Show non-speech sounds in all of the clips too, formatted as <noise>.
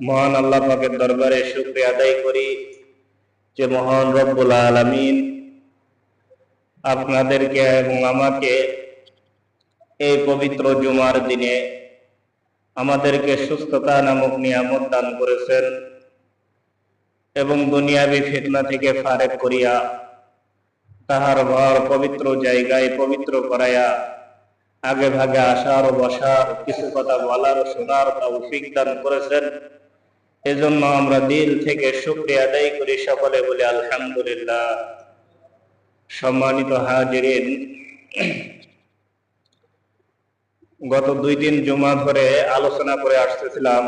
মহান আল্লাহ পাকের দরবারে শুক্রিয়া আদায় করি যে মহান রব্বুল আলামিন আপনাদেরকে এবং আমাকে এই পবিত্র জুমার দিনে আমাদেরকে সুস্থতা নামক নিয়ামত দান করেছেন এবং দুনিয়াবি ফিতনা থেকে ফারেক করিয়া তাহার ঘর পবিত্র জায়গায় পবিত্র করাইয়া আগে ভাগে আসার বসার কিছু কথা বলার শোনার তৌফিক দান করেছেন। এজন্য আমরা দিল থেকে শুক্রিয়া আদায় করি সকলে বলে আলহামদুলিল্লাহ। সম্মানিত হাজিরিন, গত দুই দিন জমা ধরে আলোচনা করে আসতেছিলাম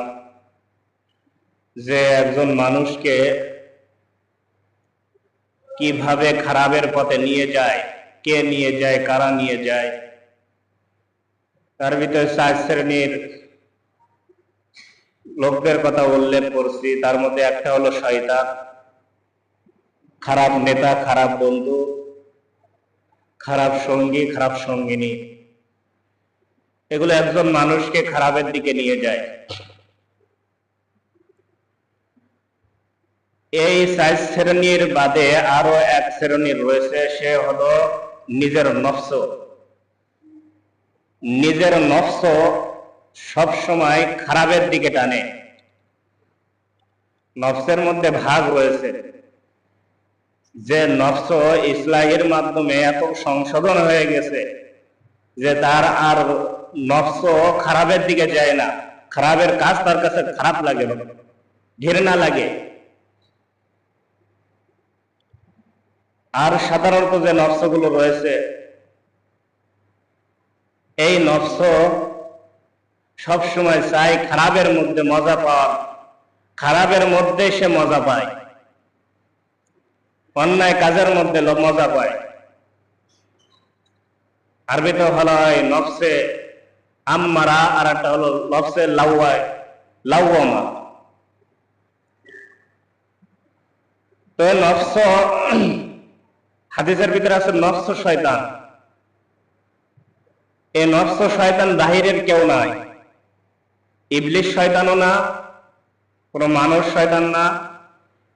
যে একজন মানুষকে কীভাবে খারাপের পথে নিয়ে যায়, কে নিয়ে যায়, কারা নিয়ে যায়, তার ভিতরে শ্রেণির লোকদের কথা উল্লেখ করছি তার মধ্যে একটা হলো শয়তান। খারাপ নেতা, খারাপ বন্ধু, খারাপ সঙ্গী, খারাপ সঙ্গিনী। এগুলো একজন মানুষকে খারাপের দিকে নিয়ে যায়। এই চার শ্রেণির বাদে আরও এক শ্রেণির রয়েছে, সে হলো নিজের নফস। নিজের নফস সব সময় খারাপের দিকে টানে। নফসের মধ্যে ভাগ রয়েছে। যে নফস ইসলাহের মাধ্যমে এত সংশোধন হয়ে গেছে যে তার আর নফস খারাপের দিকে যায় না। খারাপের কাজ তার কাছে খারাপ লাগে ঘৃণা লাগে। আর সাধারণত যে নফসগুলো রয়েছে, এই নফস সব সময় চাই খারাপের মধ্যে মজা পাওয়ার। খারাপের মধ্যে সে মজা পায়। অন্যায় কাজের মধ্যে মজা পায়। আরবিতে ভালো হয় নফসে আম্মারা, আর একটা হলো নফসে লাউয়ায় লাউমা তো নফস, হাদিসের ভিতরে আছে নফস শয়তান। এই নফস শয়তান বাহিরের কেউ নাই। ইবলিশ শয়তানও না, কোনো মানুষ শয়তান না।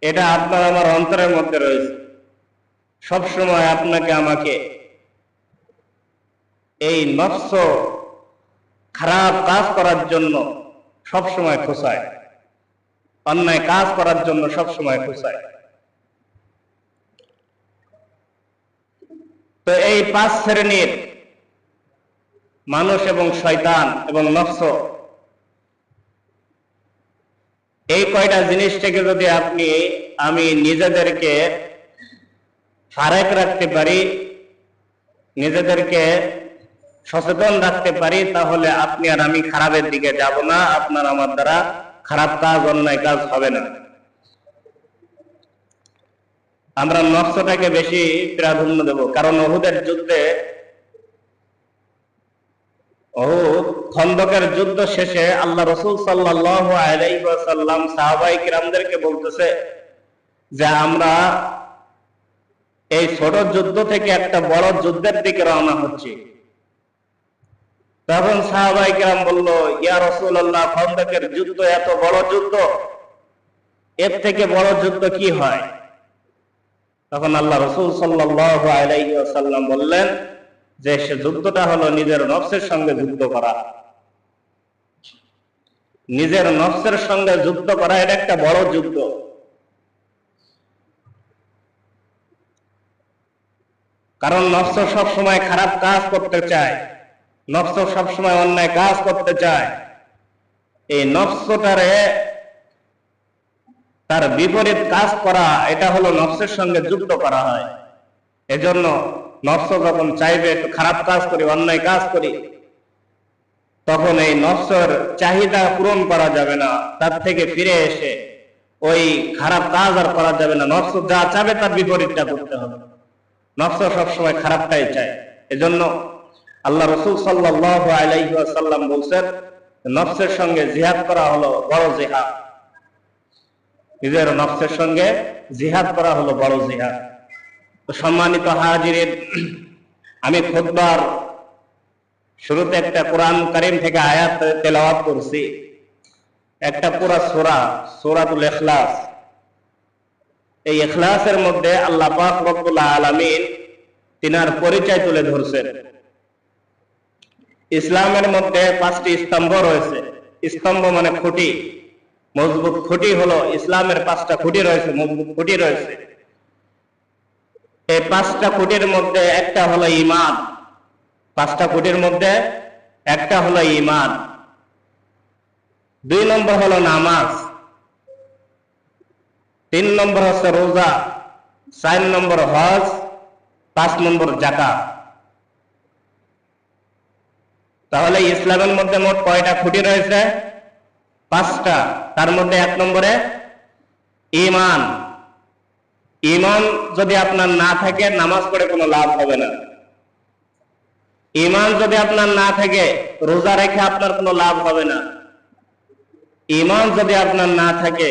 এটা আপনার আমার অন্তরের মধ্যে রয়েছে। সব সময় আপনাকে আমাকে এই নফস খারাপ কাজ করার জন্য সব সময় খোঁচায়। অন্যায় কাজ করার জন্য সব সময় খোঁচায়। তো এই পাঁচ শ্রেণির মানুষ এবং শয়তান এবং নফস এই কয়টা জিনিস থেকে যদি আপনি, আমি নিজেদেরকে ফারেক রাখতে পারি, নিজেদেরকে সচেতন রাখতে পারি, তাহলে আপনি আর আমি খারাপের দিকে যাব না, আপনার আমার দ্বারা খারাপ কাজ, অন্যায় কাজ হবে না। আমরা নকশটাকে বেশি প্রাধান্য দেব, কারণ অহুদের যুদ্ধে অহুদ খন্দকের যুদ্ধ শেষে আল্লাহ রসুল সাল্লাহ আলাইসাল্লাম সাহাবাই কিরামদেরকে বলতেছে যে আমরা এই ছোট যুদ্ধ থেকে একটা বড় যুদ্ধের দিকে রওনা হচ্ছি। তখন সাহাবাই কিরাম বলল, ইয়া রসুল আল্লাহ খন্দকের যুদ্ধ এত বড় যুদ্ধ? এর থেকে বড় যুদ্ধ কি হয়? তখন আল্লাহ রসুল সাল্লাহ আলাইসাল্লাম বললেন যে সে যুদ্ধটা হলো নিজের নফসের সঙ্গে যুদ্ধ করা। নিজের নফসের সঙ্গে যুদ্ধ করা এটা একটা বড় যুদ্ধ। কারণ নফস সব সময় খারাপ কাজ করতে চায়। নফস সব সময় অন্যায় কাজ করতে চায়। এই নফসটারে তার বিপরীত কাজ করা, এটা হলো নফসের সঙ্গে যুদ্ধ করা হয়। এজন্য নফস যখন চাইবে একটু খারাপ কাজ করি, অন্যায় কাজ করি, তখন এই নফসের চাহিদা পূরণ করা যাবে না, তার থেকে ফিরে এসে ওই খারাপ কাজ আর করা যাবে না। নফস যা চাবে তার বিপরীতটা করতে হবে। নফস সবসময় খারাপটাই চায়। এজন্য আল্লাহ রসুল সাল্লাহ আলাইসাল্লাম বলছেন নফসের সঙ্গে জিহাদ করা হলো বড় জিহাদ। নিজের নফসের সঙ্গে জিহাদ করা হলো বড় জিহাদ। সম্মানিত হাজিরের আমি খুদবার শুরুতে একটা কোরআন করিম থেকে আয়াত তেলাওয়াত করছি। একটা পুরা সোরা, সোরাতুল এখলাস এই এখলাসের মধ্যে আল্লাহ পাক রব্বুল্লাহ আলামিন তিনার পরিচয় তুলে ধরছেন। ইসলামের মধ্যে পাঁচটি স্তম্ভ রয়েছে। স্তম্ভ মানে খুঁটি। মজবুত খুঁটি হলো ইসলামের পাঁচটা খুঁটি রয়েছে, মজবুত খুঁটি রয়েছে। এই পাঁচটা খুঁটির মধ্যে একটা হলো ইমান পাঁচটা খুঁটির মধ্যে একটা হলো ইমান দুই নম্বর হলো নামাজ। তিন নম্বর হচ্ছে রোজা। চার নম্বর হজ। পাঁচ নম্বর জাকা তাহলে ইসলামের মধ্যে মোট কয়টা খুঁটি রয়েছে? পাঁচটা। তার মধ্যে এক নম্বরে ইমান ইমান যদি আপনার না থাকে, নামাজ পড়ে কোনো লাভ হবে না। ইমান যদি আপনার না থাকে, রোজা রেখে আপনার কোনো লাভ হবে না। ইমান যদি আপনার না থাকে,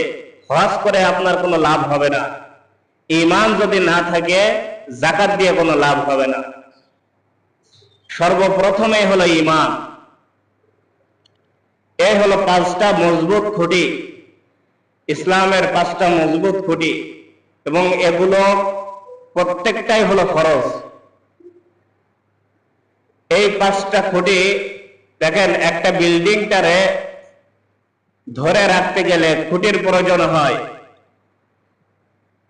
হজ করে আপনার কোনো লাভ হবে না। ইমান যদি না থাকে জাকাত দিয়ে কোনো লাভ হবে না। সর্বপ্রথমে হলো ইমান। এই হলো পাঁচটা মজবুত খুঁটি। ইসলামের পাঁচটা মজবুত খুঁটি। এবং এগুলো প্রত্যেকটাই হলো ফরজ। এই পাঁচটা খুঁটি, দেখেন, একটা বিল্ডিংটারে ধরে রাখতে গেলে খুঁটির প্রয়োজন হয়।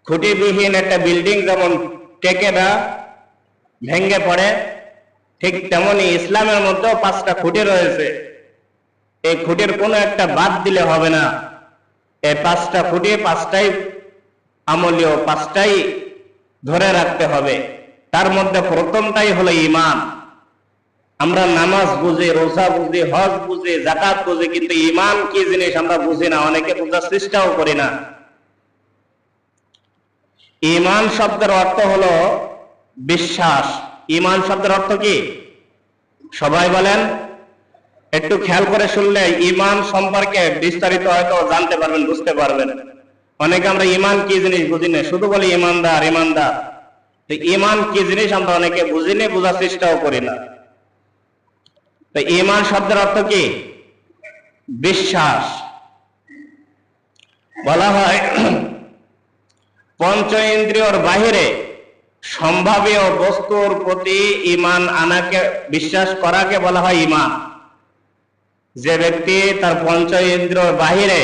খুঁটিবিহীন একটা বিল্ডিং যেমন টেকে না ভেঙ্গে পড়ে, ঠিক তেমনি ইসলামের মধ্যেও পাঁচটা খুঁটি রয়েছে। এই খুঁটির কোনো একটা বাদ দিলে হবে না। এই পাঁচটা খুঁটি, পাঁচটাই আমলীয় পাঁচটাই ধরে রাখতে হবে। তার মধ্যে প্রথমটাই হলো ইমান আমরা নামাজ বুঝি, রোজা বুঝি, হজ বুঝি জাকাত বুঝি, কিন্তু ইমান কি জিনিস আমরা বুঝি না, অনেকে বোঝার চেষ্টাও করি না। ইমান শব্দের অর্থ হলো বিশ্বাস। ইমান শব্দের অর্থ কি? সবাই বলেন, একটু খেয়াল করে শুনলে ইমান সম্পর্কে বিস্তারিত হয়তো জানতে পারবেন, বুঝতে পারবেন। অনেকে আমরা ইমান কি জিনিস বুঝি না শুধু বলি ইমানদার ইমানদার তো ইমান কি জিনিস আমরা অনেকে বুঝিনি বোঝার চেষ্টাও করি না। তো ইমান শব্দের অর্থ কি? বিশ্বাস। বলা হয়, পঞ্চ ইন্দ্রিয়র বাহিরে সম্ভাব্য বস্তুর প্রতি ইমান আনাকে, বিশ্বাস করাকে বলা হয় ইমান যে ব্যক্তি তার পঞ্চ ইন্দ্রিয়র বাহিরে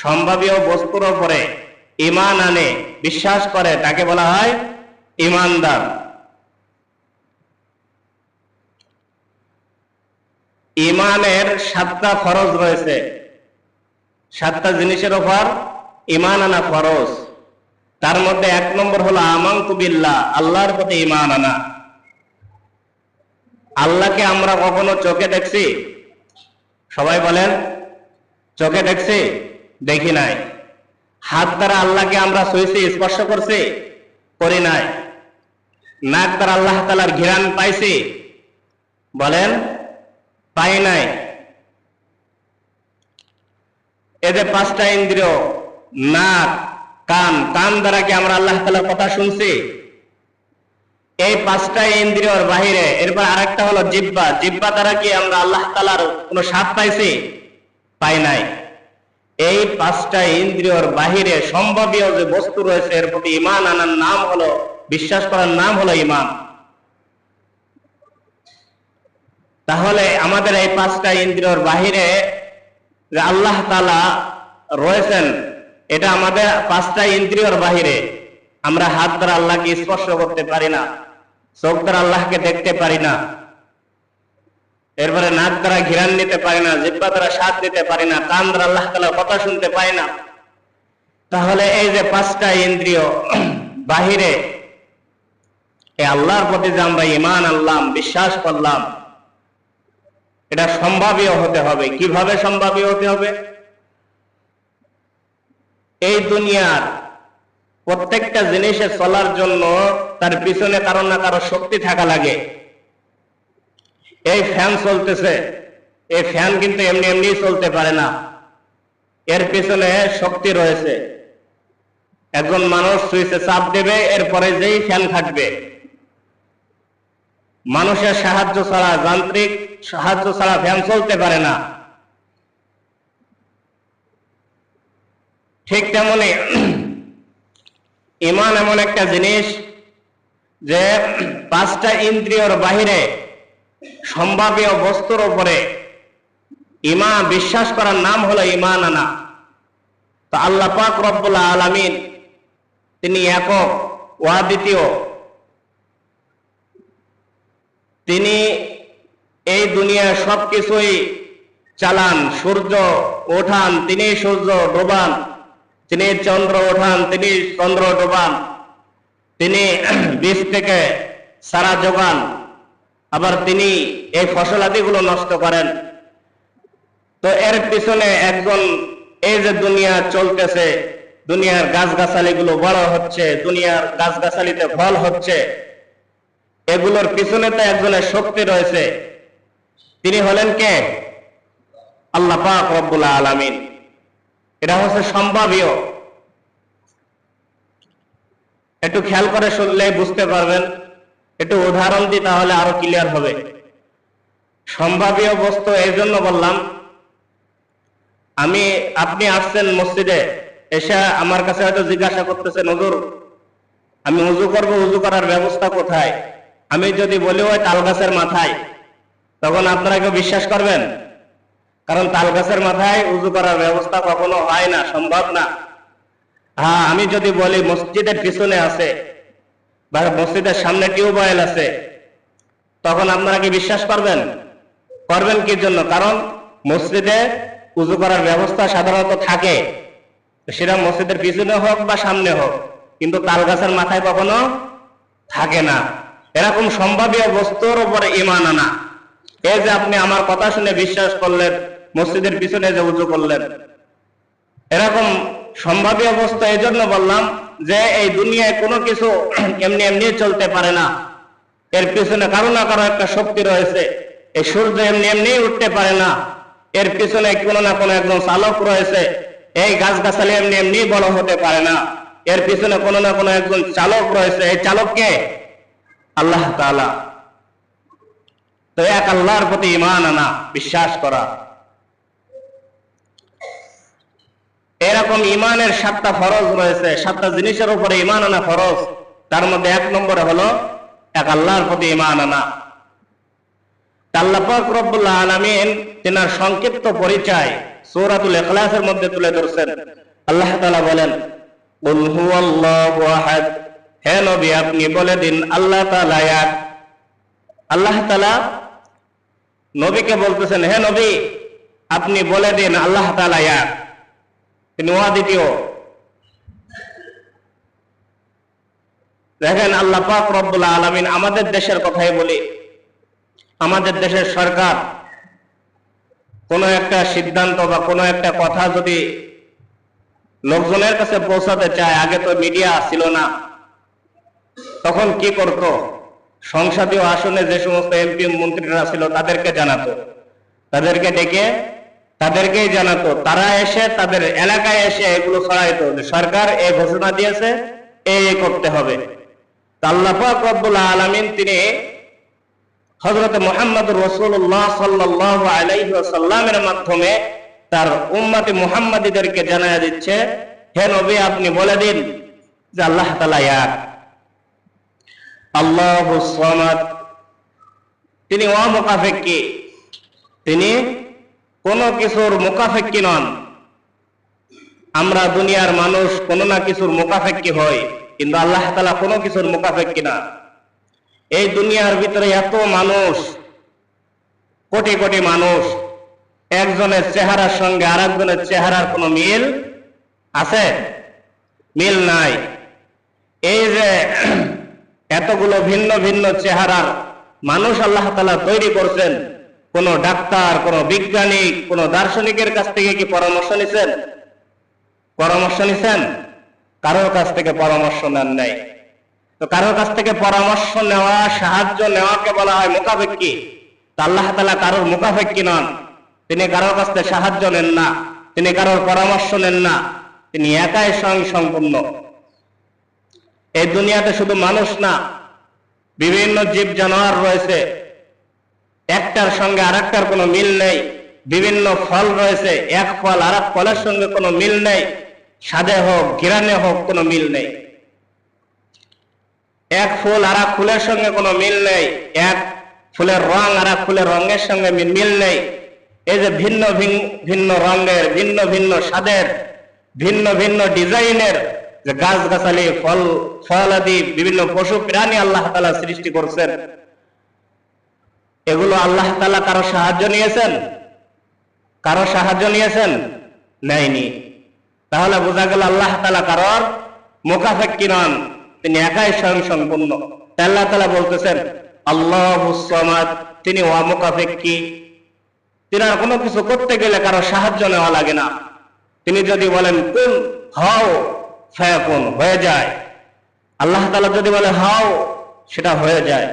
সম্ভাব্য বস্তুর উপরে ইমান আনে, বিশ্বাস করে, তাকে বলা হয় ইমানদার ইমানের সাতটা ফরজ রয়েছে। সাতটা জিনিসের ওপর ইমান আনা ফরজ। তার মধ্যে এক নম্বর হলো আমাং কুবিল্লা আল্লাহর প্রতি ইমান আনা। আল্লাহকে আমরা কখনো চোখে দেখছি? সবাই বলেন, চোখে দেখছি? দেখি নাই। হাত দ্বারা আল্লাহকে আমরা শুয়েছি স্পর্শ করছি, করি নাই। নাক দ্বারা আল্লাহ তালার ঘিরান পাইছি, বলেন, পাই নাই। এদের পাঁচটা ইন্দ্রিয়, নাক, কান কান দ্বারা কি আমরা আল্লাহ তালার কথা শুনছি, এই পাঁচটা ইন্দ্রিয়র বাহিরে, এরপর আরেকটা হলো জিব্বা জিব্বা দ্বারা কি আমরা আল্লাহ তালার কোন স্বাদ পাইছি? পাই নাই। এই পাঁচটা ইন্দ্রিয়র বাহিরে সম্ভাব্য যে বস্তু রয়েছে, এর প্রতি ইমান আনার নাম হলো, বিশ্বাস করার নাম হলো ইমান তাহলে আমাদের এই পাঁচটা ইন্দ্রিয়র বাহিরে আল্লাহ তালা রয়েছেন, এটা আমাদের পাঁচটা ইন্দ্রিয়র বাহিরে। আমরা হাত দ্বারা আল্লাহকে স্পর্শ করতে পারি না, চোখ দ্বারা আল্লাহকে দেখতে পারি না। এরপরে নাক দ্বারা ঘিরান নিতে পারি না, জিব্বা দ্বারা স্বাদ দিতে পারি না, কান দ্বারা আল্লাহ তালার কথা শুনতে পাই না। তাহলে এই যে পাঁচটা ইন্দ্রিয় <clears throat> বাহিরে এই আল্লাহর প্রতি যে আমরা ইমান আনলাম, বিশ্বাস করলাম, এটা সম্ভাব্য হতে হবে। কীভাবে সম্ভাব্য হতে হবে? এই দুনিয়ার প্রত্যেকটা জিনিসে চলার জন্য তার পিছনে কারও না কারও শক্তি থাকা লাগে। এই ফ্যান চলতেছে। এই ফ্যান কিন্তু এমনি এমনি চলতে পারে না। এর পিছনে শক্তি রয়েছে। একজন মানুষ সুইচে চাপ দেবে, এরপরে যেই ফ্যান খাটবে। মানুষের সাহায্য ছাড়া যান্ত্রিক সাহায্য ছাড়া ফ্যান চলতে পারে না। ঠিক তেমনি ইমান এমন একটা জিনিস যে পাঁচটা ইন্দ্রিয়র বাহিরে সম্ভাব্য বস্তুর উপরে ইমা বিশ্বাস করার নাম হলো ইমান আনা তো আল্লাহ পাক রব্বুল আলামিন তিনি একক ওয়াদ্বিতীয় তিনি এই দুনিয়ার সবকিছুই চালান, সূর্য ওঠান, তিনি সূর্য ডোবান, তিনি চন্দ্র ওঠান, তিনি চন্দ্র ডোবান, তিনি <clears throat> বীজ থেকে সারা যোগান আবার তিনি এই ফসলাদিগুলো নষ্ট করেন। তো এর পিছনে একজন, এই যে দুনিয়া চলতেছে, দুনিয়ার গাছগাছালি গুলো বড় হচ্ছে, দুনিয়ার গাছগাছালিতে ফল হচ্ছে, এগুলোর পিছনে তো একজনের শক্তি রয়েছে। তিনি হলেন কে? আল্লাহ পাক রব্বুল আলামিন। এটা হচ্ছে সম্ভাব্য। একটু খেয়াল করে শুনলে বুঝতে পারবেন। একটু উদাহরণ দিই, তাহলে আরও ক্লিয়ার হবে। সম্ভাব্য বস্তু এই জন্য বললাম, আমি, আপনি আসছেন মসজিদে, এসে আমার কাছে হয়তো জিজ্ঞাসা করতেছেন, হুজুর, আমি উজু করব, উজু করার ব্যবস্থা কোথায়? আমি যদি বলি, ওই তাল গাছের মাথায়। তখন আপনারা কেউ বিশ্বাস করবেন? কারণ তাল গাছের মাথায় উজু করার ব্যবস্থা কখনো হয় না, সম্ভব না। হ্যাঁ আমি যদি বলি, মসজিদের পিছনে আছে। মসজিদের সামনে টিউবওয়েল আছে। তখন আপনারা কি বিশ্বাস করবেন? করবেন কি জন্য? কারণ মসজিদে উজু করার ব্যবস্থা সাধারণত থাকে। সেটা মসজিদের পিছনে হোক বা সামনে হোক, কিন্তু তাল গাছের মাথায় কখনো থাকে না। এরকম সম্ভাব্য বস্তুর উপরে ইমান আনা। এই যে আপনি আমার কথা শুনে বিশ্বাস করলেন, মসজিদের পিছনে যে উজু করলেন। এরকম সম্ভাব্য অবস্থা এই জন্য বললাম যে এই দুনিয়ায় কোনো কিছু এমনি এমনি চলতে পারে না। এর পিছনে কারও না কারও একটা শক্তি রয়েছে। এই সূর্য এমনি এমনি উঠতে পারে না। এর পিছনে কোনো না কোনো একজন চালক রয়েছে। এই গাছগাছালি এমনি এমনি বড় হতে পারে না। এর পিছনে কোনো না কোনো একজন চালক রয়েছে। এই চালককে আল্লাহ তাআলা। তো এক আল্লাহর প্রতি ইমান আনা, বিশ্বাস করা। এরকম ইমানের সাতটা ফরজ রয়েছে। সাতটা জিনিসের উপরে ইমান আনা ফরজ। তার মধ্যে এক নম্বরে হলো, এক আল্লাহর প্রতি ইমান আনা। আল্লাহ পাক রব্বুল আলামিন সংক্ষিপ্ত পরিচয় সূরাতুল ইখলাসের মধ্যে তুলে ধরছেন। আল্লাহ তাআলা বলেন হে নবী, আপনি বলে দিন, আল্লাহ আল্লাহ তাআলা নবীকে বলতেছেন, হে নবী, আপনি বলে দিন, আল্লাহ তাআলা এক। তিনি দ্বিতীয়। দেখেন আল্লাহ পাক রব্বুল আলামিন আমাদের দেশের কথাই বলি। আমাদের দেশের সরকার কোন একটা সিদ্ধান্ত বা একটা কথা যদি লোকজনের কাছে পৌঁছাতে চায়, আগে তো মিডিয়া ছিল না। তখন কি করত? সংসদীয় আসনে যে সমস্ত এমপি মন্ত্রীরা ছিল তাদেরকে জানাতো। তাদেরকে ডেকে তাদেরকেই জানাতো। তারা এসে তাদের এলাকায় এসে এগুলো ছড়াইতো সরকার এই ঘোষণা দিয়েছে এই করতে হবে। তা আল্লাহ পাক রব্বুল তিনি হজরত মোহাম্মদ রসুল্লাহ সাল্লাহ আলাইসাল্লামের মাধ্যমে তার উম্মাতি মুহাম্মাদীদেরকে জানায় দিচ্ছে, হে নবী, আপনি বলে দিন যে আল্লাহ তালা আল্লাহ তিনি অমুকাফেক্কি তিনি কোন কিছুর মুকাফেক্কি নন। আমরা দুনিয়ার মানুষ কোন না কিছুর মুকাফেক্কি হয় কিন্তু আল্লাহ তালা কোনো কিছুর মুকাফেক্কি না। এই দুনিয়ার ভিতরে এত মানুষ, কোটি কোটি মানুষ, একজনের চেহারার সঙ্গে আর একজনের চেহারার কোনো মিল আছে? মিল নাই। এই যে এতগুলো ভিন্ন ভিন্ন চেহারার মানুষ আল্লাহ তালা তৈরি করছেন কোন ডাক্তার, কোন বিজ্ঞানী, কোন দার্শনিকের কাছ থেকে কি পরামর্শ নিছেন? পরামর্শ নিছেন? কারোর কাছ থেকে পরামর্শ নেন নাই। তো কারোর কাছ থেকে পরামর্শ নেওয়া, সাহায্য নেওয়াকে বলা হয় মোকাফেক্কি তা আল্লাহ তালা কারোর মোকাফেক্কি নন। তিনি কারোর কাছ থেকে সাহায্য নেন না। তিনি কারোর পরামর্শ নেন না। তিনি একাই স্বয়ং সম্পূর্ণ এই দুনিয়াতে শুধু মানুষ না, বিভিন্ন জীব জানোয়ার রয়েছে। একটার সঙ্গে আর একটার কোনো মিল নেই। বিভিন্ন ফল রয়েছে, এক ফল আর এক ফলের সঙ্গে কোনো মিল নেই। সাদে হোক ঘিরানে হোক, কোনো মিল নেই। এক ফুল আর এক ফুলের সঙ্গে কোনো মিল নেই। এক ফুলের রং আর এক ফুলের রঙের সঙ্গে মিল নেই। এই যে ভিন্ন ভিন- ভিন্ন রঙের, ভিন্ন ভিন্ন স্বাদের, ভিন্ন ভিন্ন ডিজাইনের যে গাছ গাছালি ফল ফল আদি, বিভিন্ন পশু প্রাণী আল্লাহ তালা সৃষ্টি করছেন। এগুলো আল্লাহ তালা কারও সাহায্য নিয়েছেন? কারও সাহায্য নিয়েছেন? নেয়নি। তাহলে বোঝা গেল আল্লাহ তালা কারোর মোকাফেক্কি নন, তিনি একাই স্বয়ং সম্পূর্ণ আল্লাহ তালা বলতেছেন, আল্লাহ তিনি অমোকাফেক্কি তিনি আর কোনো কিছু করতে গেলে কারও সাহায্য নেওয়া লাগে না। তিনি যদি বলেন কুল হও, ফায়াকুন হয়ে যায়। আল্লাহ তালা যদি বলে, হাও সেটা হয়ে যায়।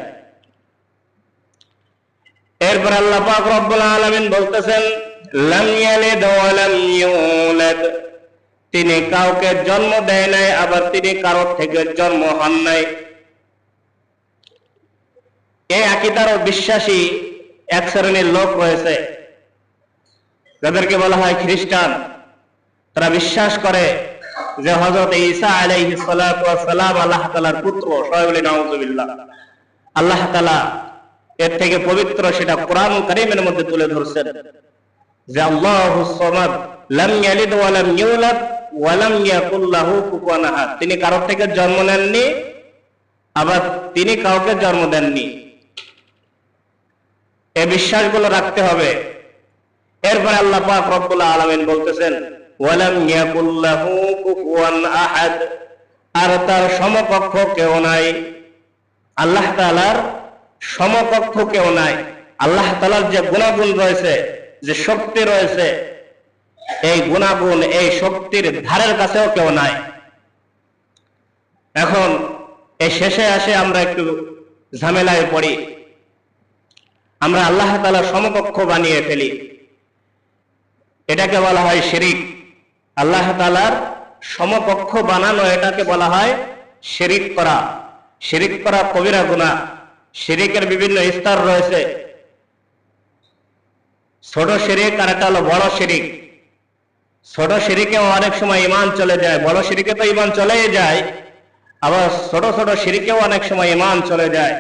এরপর আল্লাহ পাক রব্বুল আলামিন বলতেছেন, লাম ইয়ালিদ ওয়া লাম ইউলাদ। তিনি কাউকে জন্ম দেয় নাই, আবার তিনি কারোর থেকে জন্ম হন নাই। এই আকিদারও বিশ্বাসী এক শ্রেণির লোক রয়েছে, যাদেরকে বলা হয় খ্রিস্টান। তারা বিশ্বাস করে যে হজরত ঈসা আলাইহিস সালাম আল্লাহ তাআলার পুত্র, সবাই বলি, নাউজুবিল্লাহ। আল্লাহ তাআলা এর থেকে পবিত্র সেটা কোরআন কারীমের মধ্যে তুলে ধরছেন। যে আল্লাহু তিনি কারোর থেকে জন্ম নেননি, আবার তিনি কাউকে জন্ম দেননি। এই বিশ্বাসগুলো রাখতে হবে। এরপরে আল্লাহ পাক রব্বুল আলামিন বলতেছেন আর তার সমকক্ষ কেউ নাই। আল্লাহ তাআলার সমকক্ষ কেউ নাই। আল্লাহ তালার যে গুণাগুণ রয়েছে, যে শক্তি রয়েছে, এই গুণাগুণ, এই শক্তির ধারের কাছেও কেউ নাই। এখন এই শেষে আসে আমরা একটু ঝামেলায় পড়ি। আমরা আল্লাহ তাআলার সমকক্ষ বানিয়ে ফেলি। এটাকে বলা হয় শিরিক। আল্লাহ তালার সমকক্ষ বানানো এটাকে বলা হয় শিরিক করা। শিরিক করা কবিরা গুনাহ। শিরিকের বিভিন্ন স্তর রয়েছে। ছোট শিরিক আর একটা হলো বড় শিরিক। ছোট শিরিকেও অনেক সময় ইমান চলে যায়। বড় শিরিকে তো ইমান চলেই যায়, আবার ছোট ছোট শিরিকেও অনেক সময় ইমান চলে যায়।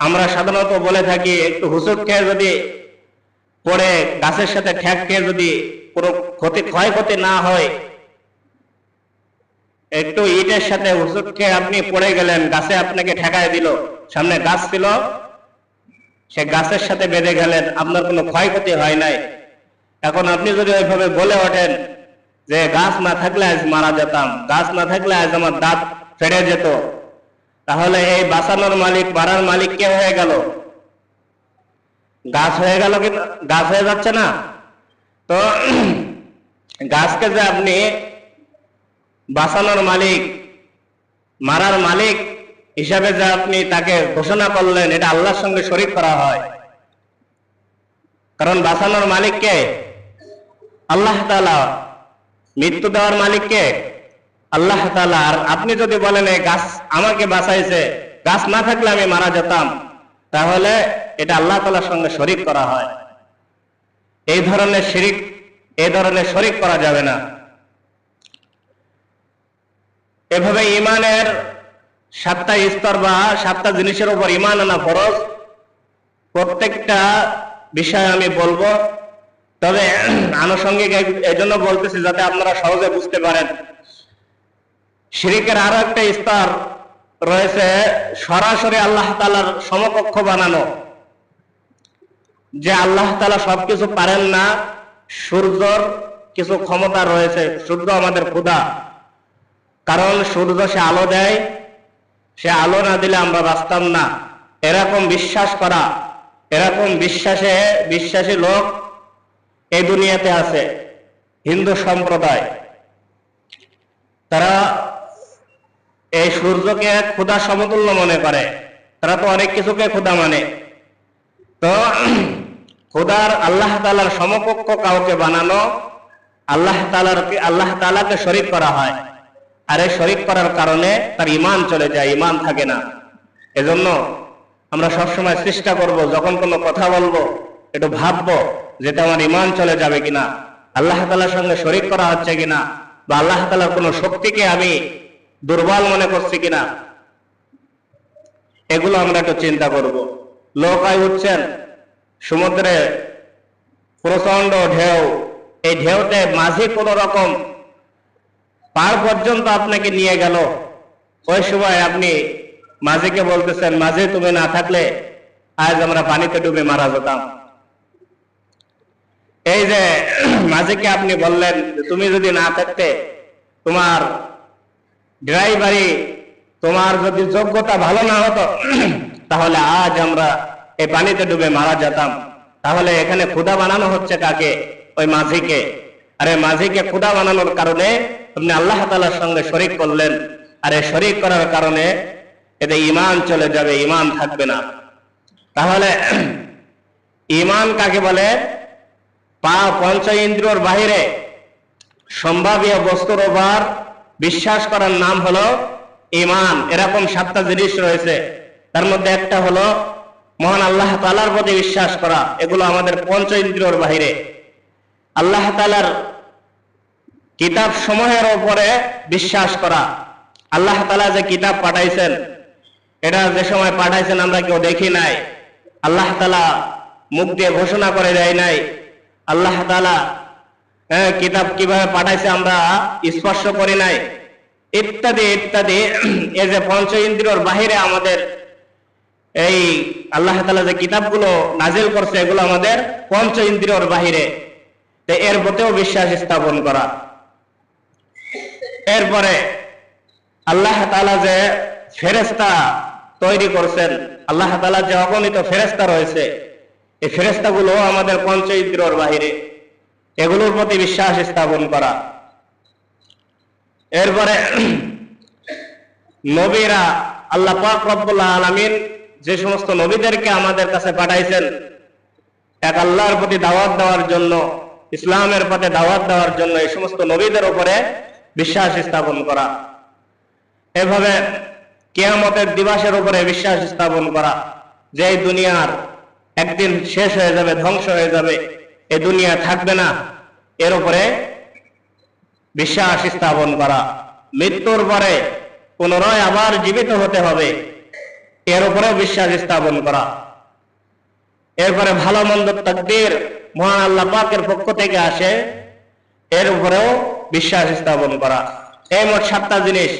আমরা সাধারণত বলে থাকি, একটু হুসুক খেয়ে যদি পরে গাছের সাথে ঠ্যাক খেয়ে যদি কোনো ক্ষতি, ক্ষয়ক্ষতি না হয়, একটু ইটের সাথে হুসুক খেয়ে আপনি পড়ে গেলেন, গাছে আপনাকে ঠেকায় দিল। সামনে গাছ ছিল, সে গাছের সাথে বেঁধে গেলেন, আপনার কোনো ক্ষয়ক্ষতি হয় নাই। এখন আপনি যদি ওইভাবে বলে ওঠেন যে গাছ না থাকলে আজ মারা যেতাম, গাছ না থাকলে আজ আমার দাঁত ফেড়ে যেত, তাহলে এই বাঁচানোর মালিক, মারার মালিক কে হয়ে গেল? গাছ হয়ে গেল কি গাছ হয়ে যাচ্ছে না? তো <clears throat> গাছকে যে আপনি বাঁচানোর মালিক, মারার মালিক হিসাবে যে আপনি তাকে ঘোষণা করলেন, এটা আল্লাহর সঙ্গে শরিক করা হয়। কারণ বাঁচানোর মালিক কে? আল্লাহ তাআলা। মৃত্যু দেওয়ার মালিক কে? আল্লাহ তাআলা। আর আপনি যদি বলেন, এই গাছ আমাকে বাঁচাইছে, গাছ না থাকলে আমি মারা যেতাম, তাহলে এটা আল্লাহ তাআলার সঙ্গে শরিক করা হয়। এই ধরনের শিরিক, এই ধরনের শরিক করা যাবে না। এভাবে ইমানের সাতটা স্তর বা সাতটা জিনিসের উপর ইমান আনা ফরজ। প্রত্যেকটা বিষয় আমি বলব। তবে আনুষঙ্গিক এজন্য বলতেছি যাতে আপনারা সহজে বুঝতে পারেন। শিরিকের আরও একটা স্তর রয়েছে, সরাসরি আল্লাহ তালার সমকক্ষ বানানো। যে আল্লাহ তালা সবকিছু পারেন না, সূর্যর কিছু ক্ষমতা রয়েছে। সূর্য আমাদের ক্ষুধা। কারণ সূর্য সে আলো দেয় সে আলো না দিলে আমরা বাঁচতাম না। এরকম বিশ্বাস করা, এরকম বিশ্বাসে, বিশ্বাসী লোক এই দুনিয়াতে আছে, হিন্দু সম্প্রদায়। তারা এই সূর্যকে ক্ষুধা সমতুল্য মনে করে। তারা তো অনেক কিছুকে ক্ষুধা মানে। তো <clears throat> খোদার আল্লাহ তালার সমকক্ষ কাউকে বানানো, আল্লাহ তালার আল্লাহ তালাকে শরিক করা হয়। আর শরিক করার কারণে তার ইমান চলে যায় ইমান থাকে না। এজন্য আমরা সবসময় চেষ্টা করব, যখন কোনো কথা বলব, একটু ভাববো যেটা আমার ইমান চলে যাবে কিনা, আল্লাহ তালার সঙ্গে শরিক করা হচ্ছে কিনা, বা আল্লাহ তালার কোন শক্তিকে আমি দুর্বল মনে করছি কিনা। এগুলো আমরা একটু চিন্তা করব। লোক আয় উঠছেন সমুদ্রে প্রচণ্ড ঢেউ, এই ঢেউতে মাঝে কোন রকম পার পর্যন্ত আপনাকে নিয়ে গেল। ওই সময় আপনি মাঝিকে বলতেছেন, মাঝে তুমি না থাকলে আজ আমরা পানিতে ডুবে মারা যেতাম। এই যে মাঝিকে আপনি বললেন তুমি যদি না থাকতে, তোমার ড্রাইভারি তোমার যদি যোগ্যতা ভালো না হতো, তাহলে আজ আমরা এই পানিতে ডুবে মারা যেতাম। তাহলে এখানে ক্ষুদা বানানো হচ্ছে কাকে? ওই মাঝিকে। আরে মাঝিকে ক্ষুদা বানানোর কারণে আপনি আল্লাহ তালার সঙ্গে শরিক করলেন, আর এই শরিক করার কারণে এতে ইমান চলে যাবে ইমান থাকবে না। তাহলে <clears throat> ইমান কাকে বলে? পা পঞ্চ ইন্দ্রিয়র বাহিরে সম্ভাব্য বস্তুর ওপর বিশ্বাস করার নাম হলো ইমান এরকম সাতটা জিনিস রয়েছে। তার মধ্যে একটা হলো মহান আল্লাহ তালার প্রতি বিশ্বাস করা। এগুলো আমাদের পঞ্চ ইন্দ্রিয়র বাহিরে। আল্লাহ তালার কিতাব সমূহের উপরে বিশ্বাস করা। আল্লাহ তালা যে কিতাব পাঠাইছেন এটা যে সময় পাঠাইছেন আমরা কেউ দেখি নাই। আল্লাহ তালা মুখ দিয়ে ঘোষণা করে দেয় নাই। আল্লাহ তালা হ্যাঁ, কিতাব কীভাবে পাঠাইছে আমরা স্পর্শ করি নাই। ইত্যাদি ইত্যাদি। এই যে পঞ্চ ইন্দ্রিয়র বাহিরে আমাদের এই আল্লাহ তালা যে কিতাবগুলো নাজিল করছে এগুলো আমাদের পঞ্চ ইন্দ্রিয়র বাহিরে। এর প্রতিও বিশ্বাস স্থাপন করা। এরপরে আল্লাহ তালা যে ফেরেস্তা তৈরি করছেন, আল্লাহ তালা যে অগণিত ফেরেস্তা রয়েছে, এই ফেরেস্তাগুলো আমাদের পঞ্চ ইন্দ্রিয়র বাহিরে, এগুলোর প্রতি বিশ্বাস স্থাপন করা। এরপরে নবীরা আল্লাহ পাক রব্বুল্লাহ আলামিন যে সমস্ত নবীদেরকে আমাদের কাছে পাঠাইছেন, এক আল্লাহর প্রতি দাওয়াত দেওয়ার জন্য, ইসলামের পথে দাওয়াত দেওয়ার জন্য এই সমস্ত নবীদের উপরে বিশ্বাস স্থাপন করা। এভাবে কেয়ামতের দিবসের উপরে বিশ্বাস স্থাপন করা, যে দুনিয়ার একদিন শেষ হয়ে যাবে, ধ্বংস হয়ে যাবে, এ দুনিয়া থাকবে না, এর উপরে বিশ্বাস স্থাপন করা। মৃত্যুর পরে পুনরায় আবার জীবিত হতে হবে, এর উপরেও বিশ্বাস স্থাপন করা। এরপরে ভালো মন্দ তকদির মহান আল্লাহ পাকের পক্ষ থেকে আসে এর উপরেও বিশ্বাস স্থাপন করা। এই মোট সাতটা জিনিস।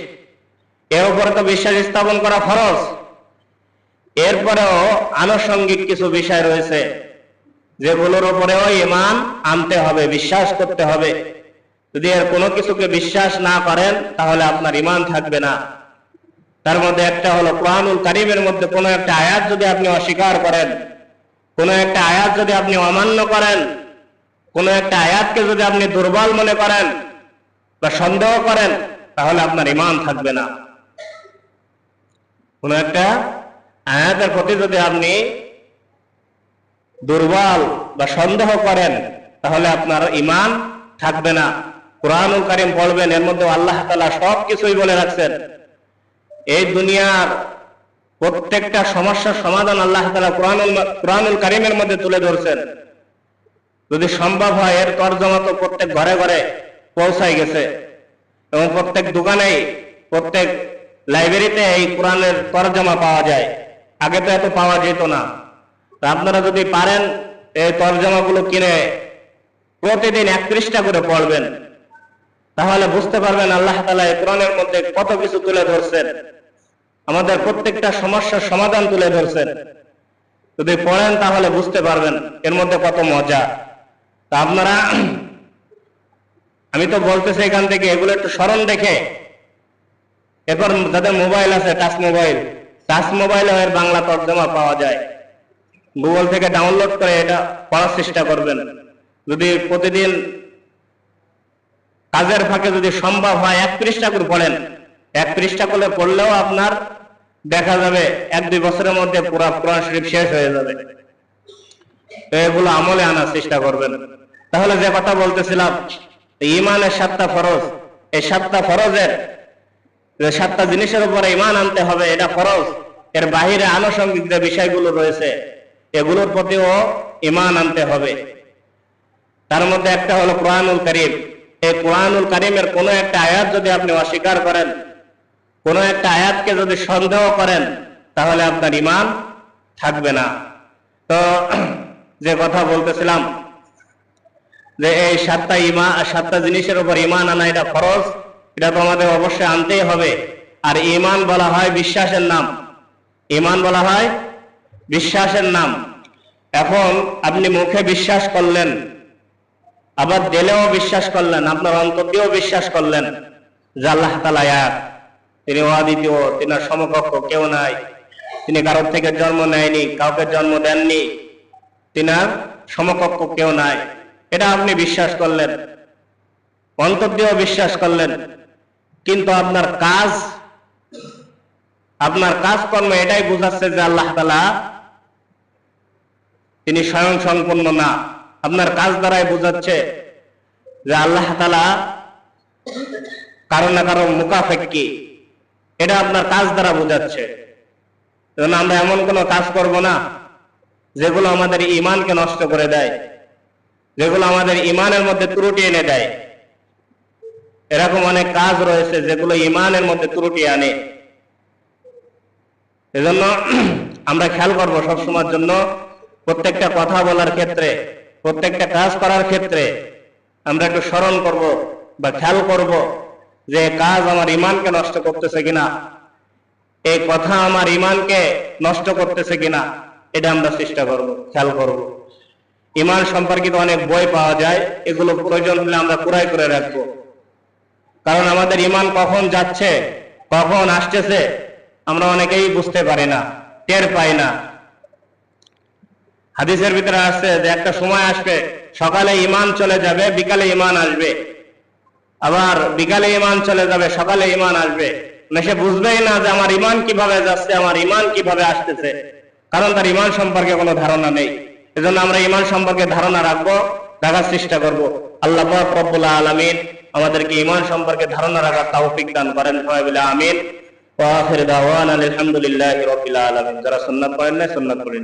এর উপরে তো বিশ্বাস স্থাপন করা ফরজ। এরপরেও আনুষঙ্গিক কিছু বিষয় রয়েছে। যেগুলোর উপরেও ইমান আনতে হবে, বিশ্বাস করতে হবে। যদি এর কোনো কিছুকে বিশ্বাস না করেন, তাহলে আপনার ইমান থাকবে না। তার মধ্যে একটা হলো কোরআনুল কারিমের মধ্যে কোনো একটা আয়াত যদি আপনি অস্বীকার করেন, কোনো একটা আয়াত যদি আপনি অমান্য করেন কোনো একটা আয়াতকে যদি আপনি দুর্বল মনে করেন বা সন্দেহ করেন, তাহলে আপনার ইমান থাকবে না। কোন একটা আয়াতের প্রতি যদি আপনি দুর্বল বা সন্দেহ করেন, তাহলে আপনার ইমান থাকবে না। কোরআনুল কারিম পড়বেন, এর মধ্যে আল্লাহ তালা সব কিছুই বলে রাখছেন। এই দুনিয়ার প্রত্যেকটা সমস্যার সমাধান আল্লাহ তালা কোরআনুল কোরআনুল কারিমের মধ্যে তুলে ধরছেন। যদি সম্ভব হয়, এর তর্জমা তো প্রত্যেক ঘরে ঘরে পৌঁছাই গেছে। এবং প্রত্যেক দোকানেই, প্রত্যেক লাইব্রেরিতে এই কোরআনের তর্জমা পাওয়া যায়। আগে তো এত পাওয়া যেত না। আপনারা যদি পারেন, এই তর্জমাগুলো কিনে প্রতিদিন এক পৃষ্ঠা করে পড়বেন। তাহলে বুঝতে পারবেন আল্লাহ তালা এই কোরআনের মধ্যে কত কিছু তুলে ধরছেন। আমাদের প্রত্যেকটা সমস্যার সমাধান তুলে ধরছেন। যদি পড়েন, তাহলে বুঝতে পারবেন এর মধ্যে কত মজা। তা আপনারা, আমি তো বলতেছি এখান থেকে, এগুলো একটু স্মরণ দেখে এরপর যাদের মোবাইল আছে, টাচ মোবাইল, টাচ মোবাইলে এর বাংলা তর্জমা পাওয়া যায়। গুগল থেকে ডাউনলোড করে এটা পড়ার চেষ্টা করবেন। যদি প্রতিদিন কাজের ফাঁকে যদি সম্ভব হয়, এক পৃষ্ঠা করে পড়েন। এক পৃষ্ঠা করে পড়লেও আপনার দেখা যাবে, এক দুই বছরের মধ্যে পুরা কোরআন শরীফ শেষ হয়ে যাবে। তো এগুলো আমলে আনার চেষ্টা করবেন। তাহলে যে কথা বলতেছিলাম, ইমানের সাতটা ফরজ। এই সাতটা ফরজের যে সাতটা জিনিসের উপরে ইমান আনতে হবে, এটা ফরজ। এর বাহিরে আনুষঙ্গিক যে বিষয়গুলো রয়েছে, এগুলোর প্রতিও ইমান আনতে হবে। তার মধ্যে একটা হলো কোরআনুল করিম। এই কোরআনুল করিমের কোন একটা আয়াত যদি আপনি অস্বীকার করেন, কোন একটা আয়াতকে যদি সন্দেহ করেন, তাহলে আপনার ইমান থাকবে না। তো যে কথা বলতেছিলাম, যে এই সাতটা ইমা, সাতটা জিনিসের উপর ইমান আনা এটা ফরজ, এটা তো আমাদের অবশ্যই আনতেই হবে। আর ইমান বলা হয় বিশ্বাসের নাম। ইমান বলা হয় বিশ্বাসের নাম। এখন আপনি মুখে বিশ্বাস করলেন, আবার দিলেও বিশ্বাস করলেন, আপনার অন্তর দিয়েও বিশ্বাস করলেন যে আল্লাহ তালা এক। তিনি অদ্বিতীয় তিনার সমকক্ষ, কেউ নাই। তিনি কারোর থেকে জন্ম নেয়নি, কাউকে জন্ম দেননি। তিনার সমকক্ষ কেউ নাই। এটা আপনি বিশ্বাস করলেন অন্তর দিয়েও বিশ্বাস করলেন, কিন্তু আপনার কাজ, আপনার কাজকর্ম এটাই বোঝাচ্ছে যে আল্লাহ তালা তিনি স্বয়ং সম্পন্ন না। আপনার কাজ দ্বারাই বোঝাচ্ছে যে আল্লাহ তালা কারও না কারও মুখাফেক্কি এটা আপনার কাজ দ্বারা বোঝাচ্ছে। আমরা এমন কোনো কাজ করব না। যেগুলো আমাদের ইমানকে নষ্ট করে দেয়, যেগুলো আমাদের ইমানের মধ্যে ত্রুটি এনে দেয়। এরকম অনেক কাজ রয়েছে যেগুলো ইমানের মধ্যে ত্রুটি আনে। এজন্য <clears throat> আমরা খেয়াল করব সবসময়ের জন্য প্রত্যেকটা কথা বলার ক্ষেত্রে, প্রত্যেকটা কাজ করার ক্ষেত্রে আমরা একটু স্মরণ করব বা খেয়াল করব যে কাজ আমার ইমানকে নষ্ট করতেছে কিনা, এই কথা আমার ইমানকে নষ্ট করতেছে কিনা। এটা আমরা চেষ্টা করব, খেয়াল করব। ইমান সম্পর্কিত অনেক বই পাওয়া যায়, এগুলো প্রয়োজন হলে আমরা পুরাই করে রাখব। কারণ আমাদের ইমান কখন যাচ্ছে, কখন আসতেছে, আমরা অনেকেই বুঝতে পারি না, টের পাই না। হাদিসের ভিতরে আসছে যে একটা সময় আসবে, সকালে ইমান চলে যাবে, বিকালে ইমান আসবে। আবার বিকালে ইমান চলে যাবে, সকালে ইমান আসবে। মানে সে বুঝবেই না যে আমার ইমান কীভাবে যাচ্ছে, আমার ইমান কীভাবে আসতেছে। কারণ তার ইমান সম্পর্কে কোনো ধারণা নেই। এজন্য আমরা ইমান সম্পর্কে ধারণা রাখব, রাখার চেষ্টা করব। আল্লাহ রব্বুল্লাহ আলমিন আমাদেরকে ইমান সম্পর্কে ধারণা রাখার তাও দান করেন। সবাই আমিন। وآخر دعوانا الحمد لله رب যারা جرى করেন না سنة করে